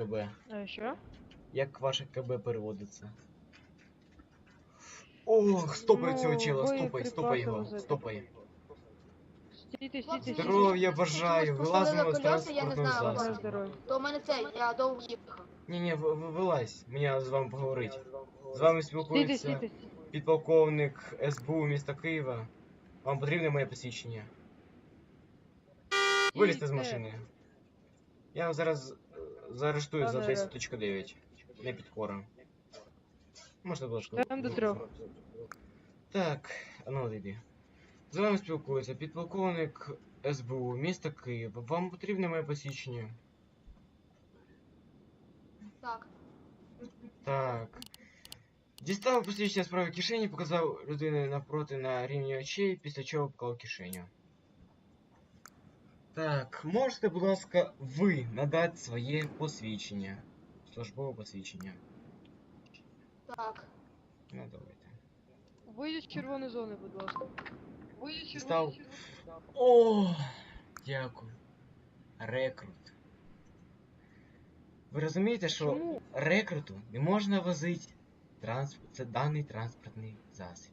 КБ? Що? Як ваше КБ переводиться? Ох, стопай цього Ну, чела, стопай, стопай його, стопай. Стійте, стійте, Здоров'я бажаю, вилазимо з транспортного засобу. То в мене це, я довго їхав. Ні, ні, ви- ви- вилазь, мені з вами поговорити. З вами Стійте, спілкується стійте. підполковник СБУ міста Києва. Вам потрібне моє посвідчення? Вилізьте з машини. Я зараз заарештую за Добре. 10.9. Не підкора. Можете, будь ласка. Там до трьох. Так, а ну йди. З вами спілкується підполковник СБУ міста Києва. Вам потрібне моє посвідчення? Так. Так. Дістав посвідчення з правої кишені, показав людини напроти на рівні очей, після чого поклав кишеню. Так, можете, будь ласка, ви надати своє посвідчення. Службове посвідчення. Так. Ну, давайте. Вийдіть з червоної зони, будь ласка. Вийдіть з Дістав. червоної зони. О, дякую. Рекрут. Ви розумієте, що Чому? рекруту не можна возити транспорт, це даний транспортний засіб.